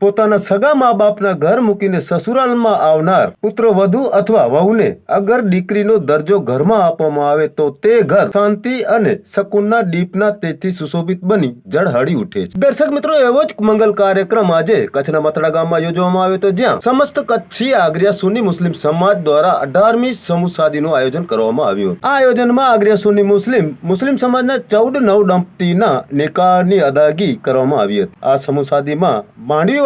પોતાના સગા મા બાપના ઘર મૂકીને સસુરાલમાં આવનાર પુત્ર, વધુ અથવા વહુને અગર દીકરીનો દરજ્જો ઘરમાં આપવામાં આવે તો તે ઘર શાંતિ અને શકુનના દીપના તેજથી સુશોભિત બની જળહળી ઉઠે છે દર્શક મિત્રો, એવો જ મંગલ કાર્યક્રમ આજે કચ્છના મથડા ગામમાં યોજવામાં આવ્યો હતો, જ્યાં સમસ્ત કચ્છી આગરિયા સુની મુસ્લિમ સમાજ દ્વારા અઢારમી સમૂહ શાદીનું આયોજન કરવામાં આવ્યું. આ આયોજનમાં આગરિયા સુની મુસ્લિમ મુસ્લિમ સમાજના ચૌદ નવ દંપતીના નિકાહની અદાયગી કરવામાં આવી હતી આ સમૂહ શાદીમાં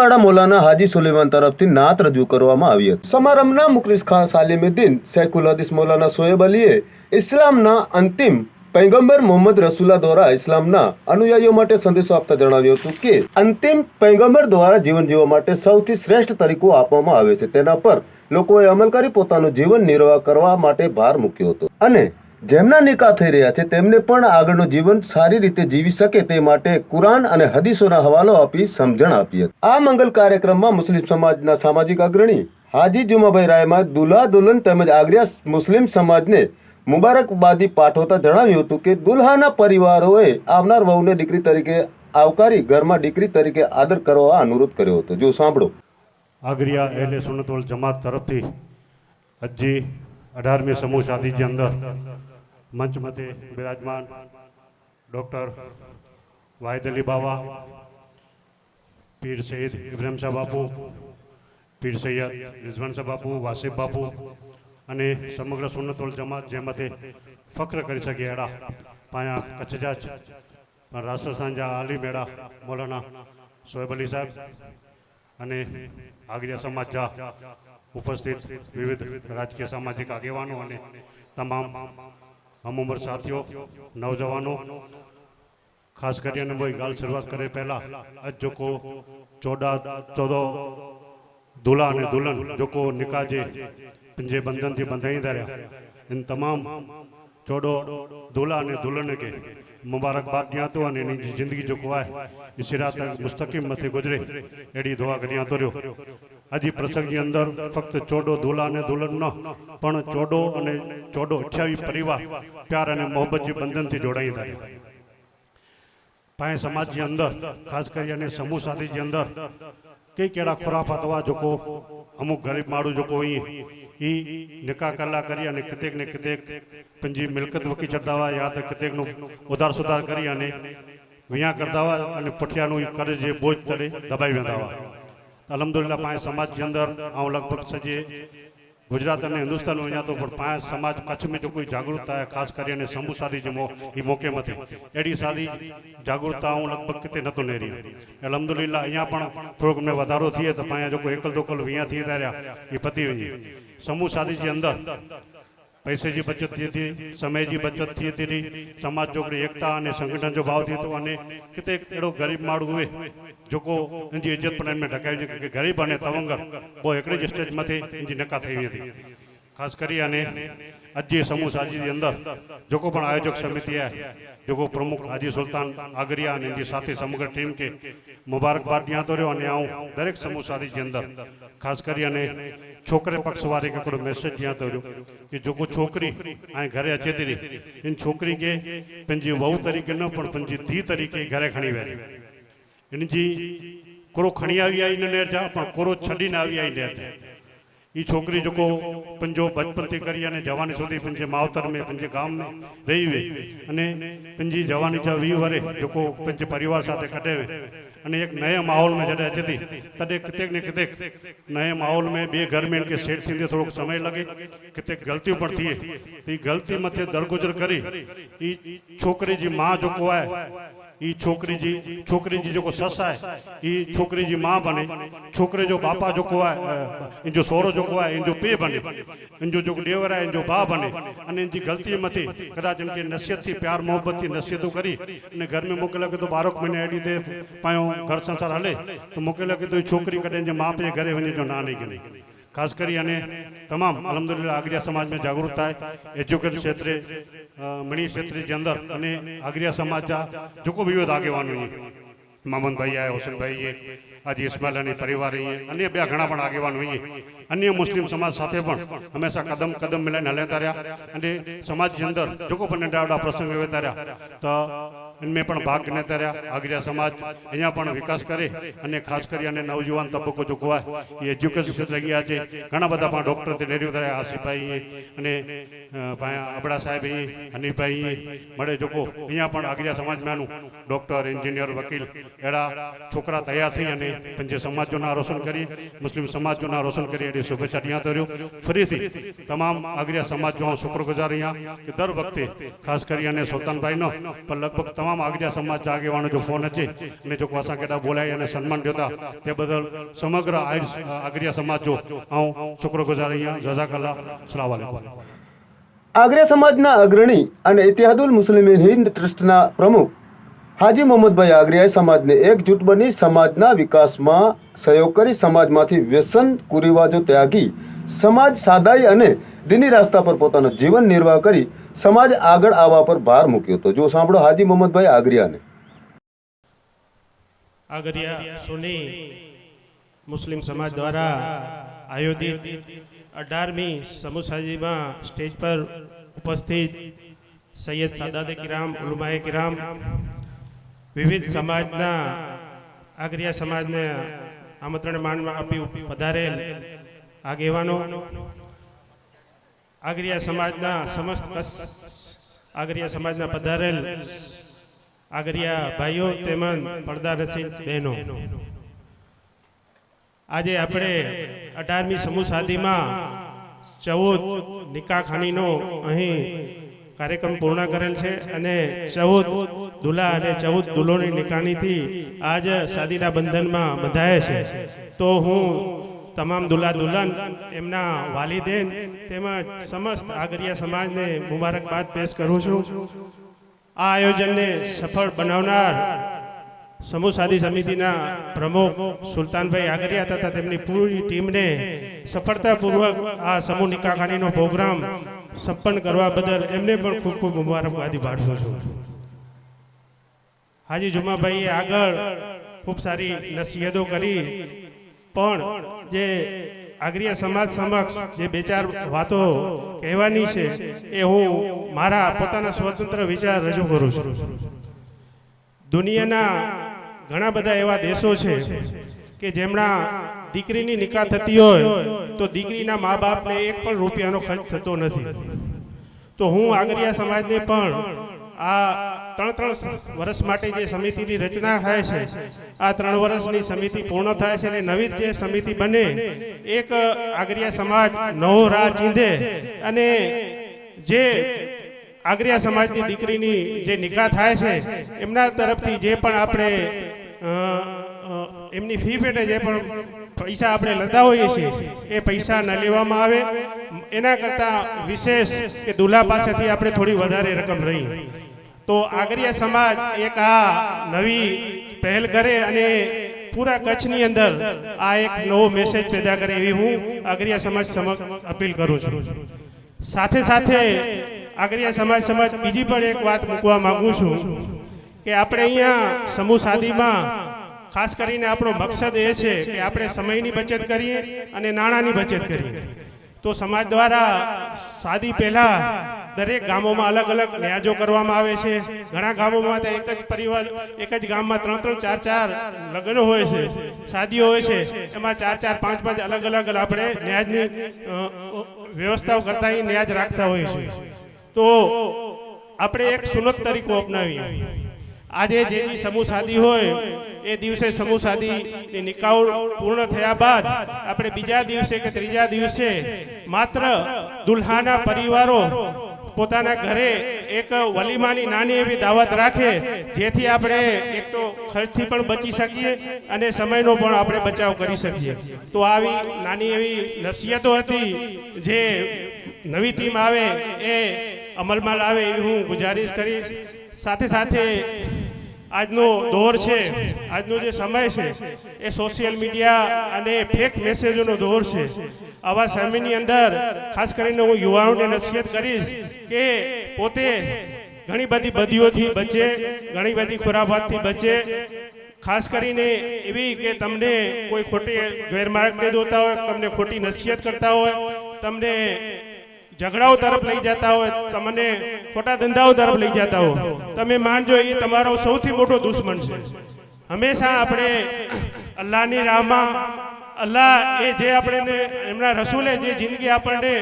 માંડવીવાડા મોલાના હાજી સુલેમાન તરફથી નાત રજૂ કરવામાં આવી હતી. સમારંભના મુકરીસ ખાન સાલિમુદ્દીન શેખુલ હદીસ મૌલાના સોએબ અલીએ ઇસ્લામના અંતિમ પૈગંબર મોહમ્મદ રસુલ્લા દ્વારા ઇસ્લામના અનુયાયીઓ માટે સંદેશો આપતા જણાવ્યું હતું કે, અંતિમ પૈગંબર દ્વારા જીવન જીવવા માટે સૌથી શ્રેષ્ઠ તરીકો આપવામાં આવે છે. તેના પર લોકોએ અમલ કરી પોતાનું જીવન નિર્વાહ કરવા માટે ભાર મૂક્યો હતો અને જેમના નિકાહ થઈ રહ્યા છે, તેમને પણ આગળનું જીવન સારી રીતે જીવી શકે તે માટે કુરાન અને હદીસોના હવાલો આપી સમજણ આપી હતી આ મંગલ કાર્યક્રમમાં મુસ્લિમ સમાજના સામાજિક અગ્રણી હાજી જુમાભાઈ રાયમાં દુલ્હા દુલ્હન તેમજ આગ્રિયા મુસ્લિમ સમાજને મુબારકબાદી પાઠવતા જણાવ્યું હતું કે, દુલ્હાના પરિવારોએ આવનાર વહુને દીકરી તરીકે આવકારી ઘરમાં દીકરી તરીકે આદર કરવા અનુરોધ કર્યો હતો. જો સાંભળો. આગરિયા એટલે સુનતવલ જમાત તરફથી હજી અઢારમી સમૂહ શાદીની અંદર મંચ મતે બિરાજમાન ડૉક્ટર વાહિદ અલી બાવા, પીર સૈયદ ઇબ્રાહિમ શાહ બાપુ, પીર સૈયદ રિઝવાન શાહ બાપુ, વાસિફ બાપુ અને સમગ્ર સુનતવલ જમાત જેમાંથી ફક્ર કરી શકે એડા પાયા કચ્છ જાચ પણ રાષ્ટ્ર સાંજા, આલી મેળા મોલાના સોહેબ અલી સાહેબ અને આગરિયા સમાજ ઉપસ્થિત વિવિધ રાજકીય સામાજિક આગેવાનો અને તમામ હમ ઉંમર સાથીઓ, નવજવાનો, ખાસ કરીને કોઈ ગાલ શરૂઆત કરે પહેલા. અજ જોકો ચોડા, ચોદો, દુલા અને દુલ્હન જોકો નિકાજે જે બંધનથી બંધાઈ ધર્યા. એને તમામ ચોડો, દુલા અને દુલ્હન કે મુબારકબાદ ડિયા તો અને એની જિંદગી જોકો આય એ સિરાત મુસ્તકીમ મથે ગુજરે. એડી દુઆ કર્યા તો રહ્યો. આજે પ્રસંગની અંદર ફક્ત ચોડો ધોલા અને ધોલનનો પણ ચોડો અને ચોડો અઠ્યાવીસ પરિવાર, પ્યાર અને મોહબ્બતજી બંધનથી જોડાઈ થાય ભાઈ સમાજની અંદર, ખાસ કરીને સમૂહ સાથીની અંદર, કઈ કેળા ખોરાફા થવા જોકો, અમુક ગરીબ માળું જોકો અહીં એ નિકાહ કરલા કરી અને કેટલેક ને કેટલેક પંજી મિલકત વકી ચડાવવા યા તો કેટલેકનું ઉધાર સુધાર કરી અને વિયા કરતા અને પઠિયાનું કરજે બોજ તળે દબાઈ વેંદાવા અલહમદુલિલ્લાહ, પાંચ સમાજની અંદર હું લગભગ સજે ગુજરાત અને હિન્દુસ્તાન હોય તો પણ પાંચ સમાજ કચ્छ में जो कोई जागरूकता है खास કરીને સમૂહ સાદી જે એ મોકે મથે. એડી સાદી જાગૃતતા હું લગભગ કિતે નતો ને રહી અલહમદુલિલ્લાહ, અહીંયા પણ થોડોક અમને વધારો થઈએ તો પાયા જો કોઈ એકલ દોકલ અહીંયા થઈએ ત્યારે એ પતી સમૂહ સાદી જે અંદર પૈસે જી બચત થઈ હતી સમય જી બચત થઈ હતી સમાજ જોકડી એકતા અને સંગઠન જો ભાવ થયો અને કિતે એડો ગરીબ માળું હોય, જોકો એની ઇજ્જત પણ એમને ઢકાવી છે કે ગરીબ અને તવંગર બહુ એકડી જ સ્ટેજમાંથી એની નકા થઈ હતી. ખાસ કરી અને અજી સમૂહ સાજીની અંદર જોકો પણ આયોજક સમિતિ है જોકો પ્રમુખ હાજી સુલતાન આગરિયા અને એની સાથે સમગ્ર ટીમ કે મુબારકબાદ ત્યાં તો રહ્યો અને આવું દરેક સમૂહ સાજીની અંદર, ખાસ કરી અને છોકરે પક્ષવારે કે કોઈ મેસેજ ત્યાં તો રહ્યો કે જોકો છોકરી આ ઘરે અચે તેરી इन છોકરી કે પંજી વહુ તરીકે ન, પણ પંજી ધી તરીકે ઘરે ખણી વેરી. ઇનજી કોરો ખણી આવી આઈ ને નેર જા પણ કોરો છડીને આવી આઈ નેર જા એ છોકરી જોકો પંજો બચપનથી કરી અને જવાની સુધી પંજે માવતર મેં, પંજે ગામ મેં રહી વે. અને પંજી જવાની જ્યાં વી વરે, જોકો પંજે પરિવાર સાથે કઢેવે અને એક નયા માહોલ મેં જડે અચતી તડે કિતેક ને કિતેક નયા માહોલ મેં બે ઘર મેં કે સેટ થીંદે થોડોક સમય લાગે, કિતેક ગલતી પણ થઈએ તો એ ગલતી મથે દરગુજર કરી. એ છોકરી જે માં જોકો આય. ئي ڇوڪري جي ڇوڪري جي جيڪو سس آهي ئي ڇوڪري جي ماءُ بني ڇوڪري جو باپا جيڪو آهي ان جو سهرو جيڪو آهي ان جو پيءُ بني ان جو جيڪو ڏيور آهي ان جو ڀاءُ بني اني ان جي غلطي مٿي ڪداچ ان کي نصيحت ٿي پيار محبت ٿي نسيهتون ڪري اني گهر ۾ مون کي لڳي ٿو ٻارهن مهيني اهڙي تي پنهنجو گهر سنسار هلي ته مون کي لڳي ٿو ئي ڇوڪري ڪڏهن جي ماءُ پيءُ جي گهري وڃي جو نا ڪري ખાસ કરી અને તમામ, અલહમદુલિલ્લાહ, આગરિયા સમાજમાં જાગૃત થાય. એજ્યુકેશન ક્ષેત્રે મણી ક્ષેત્રની અંદર અને આગરિયા સમાજના જોકો વિવિધ આગેવાનો મામનભાઈ આયા હોસેનભાઈએ આજે ઇસ્માઇલ અને પરિવાર અહીંયા અન્ય બે ઘણા પણ આગેવાન હોઈએ અન્ય મુસ્લિમ સમાજ સાથે પણ હંમેશા કદમ કદમ મિલાઈને હલેતા રહ્યા. અને સમાજની અંદર જોકો પણ ડાવડા પ્રસંગ વેતા રહ્યા, તો એમને પણ ભાગ નેતા રહ્યા આગરિયા સમાજ અહીંયા પણ વિકાસ કરે અને ખાસ કરી અને નવજુવાન તબક્કો જો ખોવાય એ એજ્યુકેશન ક્ષેત્રે ગયા છે. ઘણા બધા પણ ડૉક્ટર તે નેર્યું થયા આસિફભાઈ અને અબડા સાહેબ અહીં હનીફભાઈ મળે જોકો. અહીંયા પણ આગરિયા સમાજમાંનું ડૉક્ટર એન્જિનિયર વકીલ એડા છોકરા તૈયાર થઈ અને પંચે સમાજોના રોશન કરી મુસ્લિમ સમાજોના રોશન કરી એની શુભેચ્છા અહીંયા કર્યો ફરીથી તમામ આગરિયા સમાજો હું શુક્રગુજાર અહીંયા કે દર વખતે ખાસ કરી અને સુલતાનભાઈનો પણ લગભગ તમામ આગરિયા સમાજ આગેવાનો જો ફોન છે અને જો વાસા કેટા બોલાય અને સન્માન દેતા, તે બદલ સમગ્ર આગરિયા સમાજ જો હું શુક્રગુજાર અહીંયા જઝાકલ્લા સલામ આલેકુમ. આગ્રા સમાજના અગ્રણી અને ઇતિહાદુલ મુસ્લિમીન હિન્દ ટ્રસ્ટના પ્રમુખ હાજી મોહમ્મદભાઈ આગ્રિયાએ સમાજને એકજૂટ બની સમાજના વિકાસમાં સહયોગ કરી સમાજમાંથી વ્યસન, કુરિવાજો ત્યાગી, સમાજ સાદાઈ અને દિની રાસ્તા પર પોતાનો જીવન નિર્વાહ કરી સમાજ આગળ આવવા પર ભાર મૂક્યો હતો. જો સાંભળો હાજી મોહમ્મદભાઈ આગરિયાને. આગરિયા સુની મુસ્લિમ સમાજ દ્વારા આયોજિત અઢારમી સમૂહ સ્ટેજ પર ઉપસ્થિત સૈયદ સાદાદે કિરામ, ઉલુમાએ કિરામ, વિવિધ સમાજના આગરિયા સમાજને આમંત્રણ માનમાં આપી પધારેલ આગેવાનો આગરિયા સમાજના સમસ્ત આગરિયા સમાજના પધારેલ આગરિયા ભાઈઓ તેમજ પડદારસિંહ બહેનો. આજે આપણે અઢારમી સમૂહ સાદીમાં ચૌદ નિકા ખાનીનો અહીં કાર્યક્રમ પૂર્ણ કરેલ છે અને ચૌદ દુલા અને ચૌદ દુલ્હોની નિકાનીથી આજ સાદીના બંધનમાં બંધાય છે. તો હું તમામ દુલ્હા દુલ્હન એમના વાલિદેન તેમજ સમસ્ત આગરિયા સમાજને મુબારકબાદ પેશ કરું છું. આ આયોજનને સફળ બનાવનાર સમૂહ સાદી સમિતિના પ્રમુખ સુલતાનભાઈ આગરિયા તથા તેમની પૂરી ટીમને સફળતાપૂર્વક આ સમૂહ નિકાખાણીનો પ્રોગ્રામ સંપન્ન કરવા બદલ એમને પણ ખૂબ ખૂબ મુબારકબાદી પાઠવું છું. હાજી જુમાભાઈએ આગળ ખૂબ સારી નસીહતો કરી પણ જે આગરિયા સમાજ સમક્ષ જે બે ચાર વાતો કહેવાની છે, એ હું મારા પોતાના સ્વતંત્ર વિચાર રજૂ કરું છું. દુનિયાના ઘણા બધા એવા દેશો છે કે જેમના દીકરીની નિકાહ થતી હોય તો દીકરીના મા બાપને એક પણ રૂપિયાનો ખર્ચ થતો નથી. તો હું આગરિયા સમાજને પણ આ ત્રણ ત્રણ વર્ષ માટે જે સમિતિની રચના થાય છે, આ ત્રણ વર્ષની સમિતિ પૂર્ણ થાય છે અને નવી જે સમિતિ બને, એક આગરિયા સમાજ નવો રાહ ચીંધે અને જે આગરિયા સમાજની દીકરીની જે નિકાહ થાય છે, એમના તરફથી જે પણ આપણે એમની ફી પેટે જે પણ પૈસા આપણે લેતા હોઈએ છીએ, એ પૈસા ન લેવામાં આવે. એના કરતાં વિશેષ કે દુલ્હા પાસેથી આપણે થોડી વધારે રકમ રહી. તો આગરિયા સમાજ એક આ નવી પહેલ કરે અને પૂરા કચ્છની અંદર આ એક નવો મેસેજ પેદા કરે એવી હું આગરિયા સમાજ સમક્ષ અપીલ કરું છું. સાથે સાથે આગરિયા સમાજ સમાજ બીજી પણ એક વાત મૂકવા માંગુ છું કે આપણે અહીંયા સમૂહ સાદીમાં ખાસ કરીને આપણો મકસદ એ છે કે આપણે સમયની બચત કરીએ અને નાણાંની બચત કરીએ. તો સમાજ દ્વારા સાદી પહેલા દરેક ગામોમાં અલગ અલગ ન્યાજો કરવામાં આવે છે. ઘણા ગામોમાં તો એક જ પરિવાર, એક જ ગામમાં ત્રણ ત્રણ ચાર ચાર લગ્નો હોય છે, શાદીઓ હોય છે. એમાં ચાર ચાર પાંચ પાંચ અલગ અલગ આપણે ન્યાજની વ્યવસ્થાઓ કરતા ન્યાજ રાખતા હોઈએ છીએ તો આપણે એક સુનત તરીકો અપનાવીએ. આજે જે સમૂહ શાદી હોય, એ દિવસે સમૂહ શાદી નિકાલ પૂર્ણ થયા બાદ આપણે બીજા દિવસે કે ત્રીજા દિવસે માત્ર દુલ્હાના પરિવારો પોતાના ઘરે એક વલીમાની નાની એવી દાવત રાખે, જેથી આપણે એક તો ખર્ચથી પણ બચી શકીએ અને સમયનો પણ આપણે બચાવ કરી શકીએ. તો આવી નાની એવી નસીહતો હતી જે નવી ટીમ આવે એ અમલમાં લાવે એવી હું ગુજારિશ કરીશ. સાથે સાથે આજનો દોર છે, આજનો જે સમય છે, એ સોશિયલ મીડિયા અને ફેક મેસેજોનો દોર છે. આવા સમયની અંદર ખાસ કરીને હું યુવાનોને નસીહત કરીશ કે પોતે ઘણી બધી બદીઓથી બચે, ઘણી બધી ખોરાફાતથી બચે. ખાસ કરીને એવી કે તમને કોઈ ખોટી ગેરમાર્ગે દોતા હોય, તમને ખોટી નસીહત કરતા હોય, તમને ઝઘડાઓ તરફ લઈ જતા હોય, તમને ખોટા ધંધાઓ તરફ લઈ જતા હો તમે માનજો એ તમારો સૌથી મોટો દુશ્મન છે. હંમેશા આપણે અલ્લાહની રાહમાં, અલ્લાહ એ જે આપણે એમના રસૂલે જે જિંદગી આપણને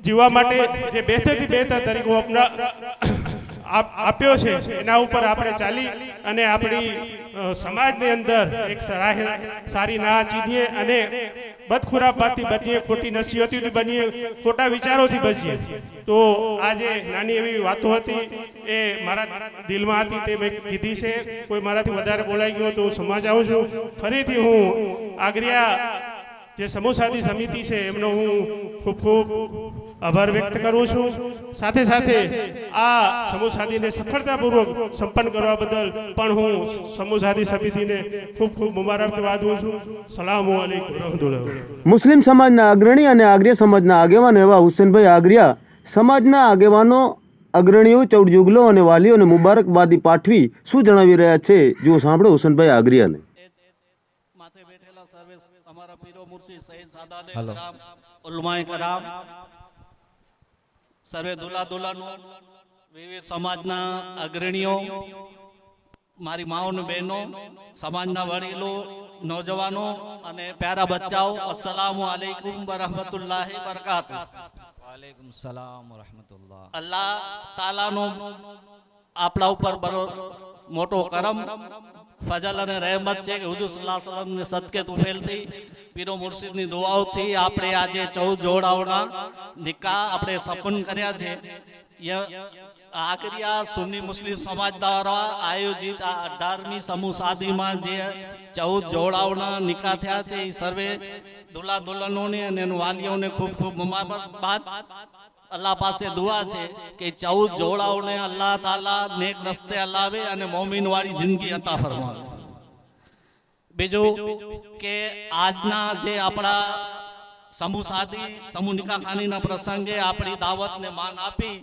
જીવવા માટે જે બહેતરથી બેહતર તરીકો અપના આપ- આપ્યો છે. એના ઉપર આપણે ચાલી અને આપણી સમાજની અંદર એક સારી ના ચીધીએ અને બદખુરાપાતથી બનીએ, ખોટી નસીહતીથી બનીએ, ખોટા વિચારોથી બચીએ તો આજે નાની એવી વાતો હતી, એ મારા દિલમાં હતી, તે મેં કીધી છે. કોઈ મારાથી વધારે બોલાઈ ગયો તો હું સમાજ આવું છું. ફરીથી હું આગરિયા જે સમૂહસાદી સમિતિ છે, એમનો હું ખૂબ ખૂબ આભાર વ્યક્ત કરું છું. સાથે સાથે આ સમૂહસાદીને સફળતાપૂર્વક સંપન્ન કરવા બદલ પણ હું સમૂહસાદી સમિતિને ખૂબ ખૂબ મુબારકબાદ હું છું. સલામ મુસ્લિમ સમાજના અગ્રણી અને આગ્રીય સમાજના આગેવાન એવા હુસેનભાઈ આગ્રિયા સમાજના આગેવાનો, અગ્રણીઓ ચૌડ જુગલો અને વાલીઓને મુબારકબાદી પાઠવી શું જણાવી રહ્યા છે? જો સાંભળો હુસેનભાઈ આગ્રિયાને માથે બેઠેલા સર્વે અમારા પીરો ઉલમાએ કરામ. સર્વે દુલા દુલાનો વિવિધ સમાજના અગ્રણીઓ મારી માઓને બહેનો સમાજના વડીલો નોજવાનો અને પ્યારા બચ્ચાઓ અસલામ આલેકુમ વરહમતુલ્લાહ વબરકાતુહ. વાલેકુમ સલામ વરહમતુલ્લાહ. અલ્લાહ તાલાનો આપણા ઉપર મોટો કરમ, ફજલ અને રહેમત છે કે હુજુર ઉફેલથી સદકે તુફેલથી, પીરો મુર્શિદની દુઆઓથી આપણે આજે ચૌદ જોડાઓના નિકાહ આપણે સપન કર્યા છે. આકરિયા સુન્ની મુસ્લિમ સમાજ દ્વારા આયોજિત આ અઢારમી સમૂહ શાદીમાં જે ચૌદ જોડાઓના નિકાહ થયા છે એ સર્વે દુલ્હા દુલ્હનોને અને એનું વાલીઓને ખૂબ ખૂબ મુબારકબાદ. અલ્લાહ પાસે દુઆ છે કે ચૌદ જોડાઓને અલ્લાહ તાલા નેક રસ્તે હલાવે અને મોમીન વાળી જિંદગી અતા ફરમાવે. બીજું કે આજના જે આપણા સમૂહ સાથી, સમૂહ નિકાખાનીના પ્રસંગે આપણી દાવતને માન આપી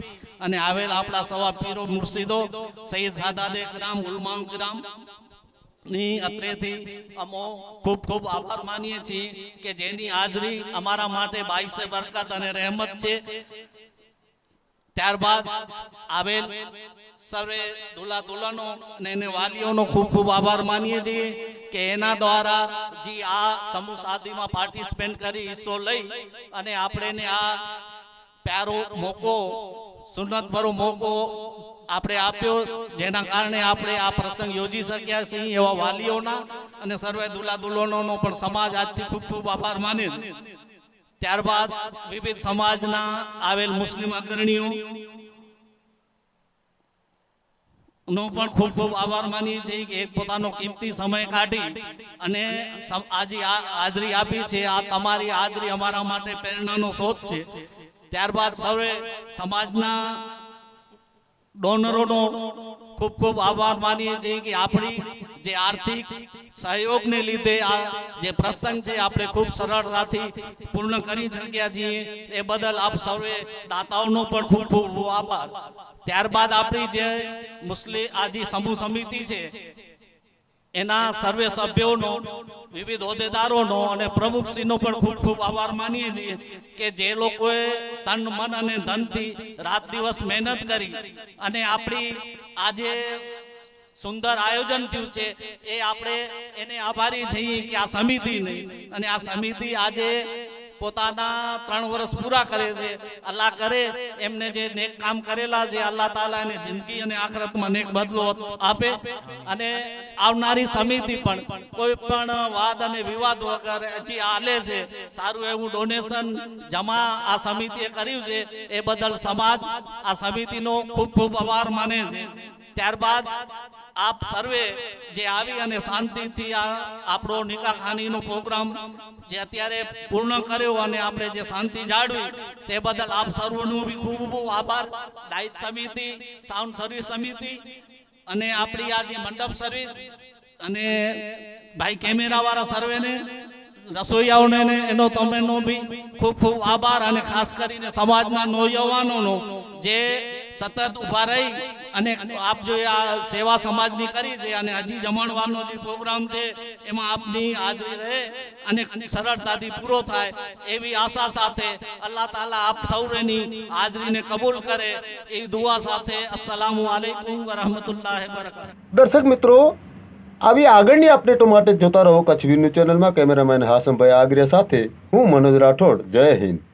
અને આવેલ આપણા સવા પીરો મુર્શિદો, સૈયદ સાદાદે ગ્રામ ઉલમામ ગ્રામ ની અત્રેથી અમો ખૂબ ખૂબ આભાર માનીએ છીએ કે જેની હાજરી અમારા માટે બાઈસે બરકત અને રહેમત છે. ત્યારબાદ આવેલ સર્વે દુલ્હા દુલ્હનો અને એને વાલીઓનો ખૂબ ખૂબ આભાર માનીએ છીએ કે એના દ્વારા જે આ સમૂહ સાદીમાં પાર્ટિસિપેટ કરી હિસ્સો લઈ અને આપણે આ પ્યારો મોકો સુનતભરો મોકો આપણે આપ્યો, જેના કારણે આપણે આ પ્રસંગ યોજી શક્યા છીએ એવા વાલીઓના અને સર્વે દુલ્હા દુલ્હનોનો પણ સમાજ આજથી ખૂબ ખૂબ આભાર માને ત્યારબાદ વિવિધ સમાજના આવેલ મુસ્લિમ અગ્રણીઓ નો પણ ખૂબ ખૂબ આભાર માનીએ છીએ કે એક પોતાનો કિંમતી સમય કાઢી અને આજે હાજરી આપી છે. આ તમારી હાજરી અમારા માટે પ્રેરણાનો સ્ત્રોત છે. ત્યારબાદ સર્વે સમાજના ડોનરોનો ખૂબ ખૂબ આભાર માનીએ છીએ કે આપણી જે આર્થિક સહયોગને લીધે આ જે પ્રસંગ છે, આપણે ખૂબ સરળતાથી પૂર્ણ કરી શક્યા છીએ. એ બદલ આપ સર્વે દાતાઓનો પણ ખૂબ ખૂબ આભાર. ત્યારબાદ આપણી જે મુસ્લિમ આજી સમૂહ સમિતિ છે એના સર્વે સભ્યોનો વિવિધ હોદ્દેદારોનો અને પ્રમુખશ્રીનો પણ ખૂબ ખૂબ આભાર માનીએ છીએ કે જે લોકોએ તન મન અને ધનથી રાત દિવસ મહેનત કરી અને આપણી આજે સુંદર આયોજન થયું છે એ આપણે એને આભારી છીએ કે આ સમિતિને અને આ સમિતિ આજે પોતાના ત્રણ વર્ષ પૂરા કરે છે. અલ્લાહ કરે, એમને જે નેક કામ કરેલા છે, અલ્લાહ તાલા એને જિંદગી અને આખરતમાં નેક બદલો આપે. અને આવનારી સમિતિ પણ, કોઈ પણ વાદ અને વિવાદ વગર હજી આલે છે. સારું એવું ડોનેશન જમા આ સમિતિએ કર્યું છે. એ બદલ સમાજ આ સમિતિનો ખૂબ ખૂબ આભાર માને છે. ત્યારબાદ આપ સર્વે જે આવી અને શાંતિથી આ આપણો નિકાખાનીનો પ્રોગ્રામ જે અત્યારે પૂર્ણ કર્યો અને આપણે જે શાંતિ જાળવી, તે બદલ આપ સર્વનો બી ખૂબ ખૂબ આભાર. લાઇટ સમિતિ, સાઉન્ડ સર્વિસ સમિતિ અને આપણી આ જે મંડપ સર્વિસ અને ભાઈ કેમેરાવાળા સર્વેને, રસોઈયાઓને એનો તમેનો બી ખૂબ ખૂબ આભાર અને ખાસ કરીને સમાજના નોયવાનોનો જે સતત ઊભા રહી અને આપ જો આ સેવા સમાજની કરી છે અને હજી જમણવાનો જે પ્રોગ્રામ છે એમાં આપની હાજરી રહે અને સરળતાથી પૂરો થાય એવી આશા સાથે અલ્લાહ તાલા આપ સૌની હાજરીને કબૂલ કરે એ દુઆ સાથે અસલામ આલેકુમ વરહમતુલ્લાહ દર્શક મિત્રો આવી આગળની અપડેટો માટે જોતા રહો કચ્છ ન્યૂઝ ચેનલમાં કેમેરામેન હાસમભાઈ આગરિયા સાથે હું મનોજ રાઠોડ. જય હિન્દ.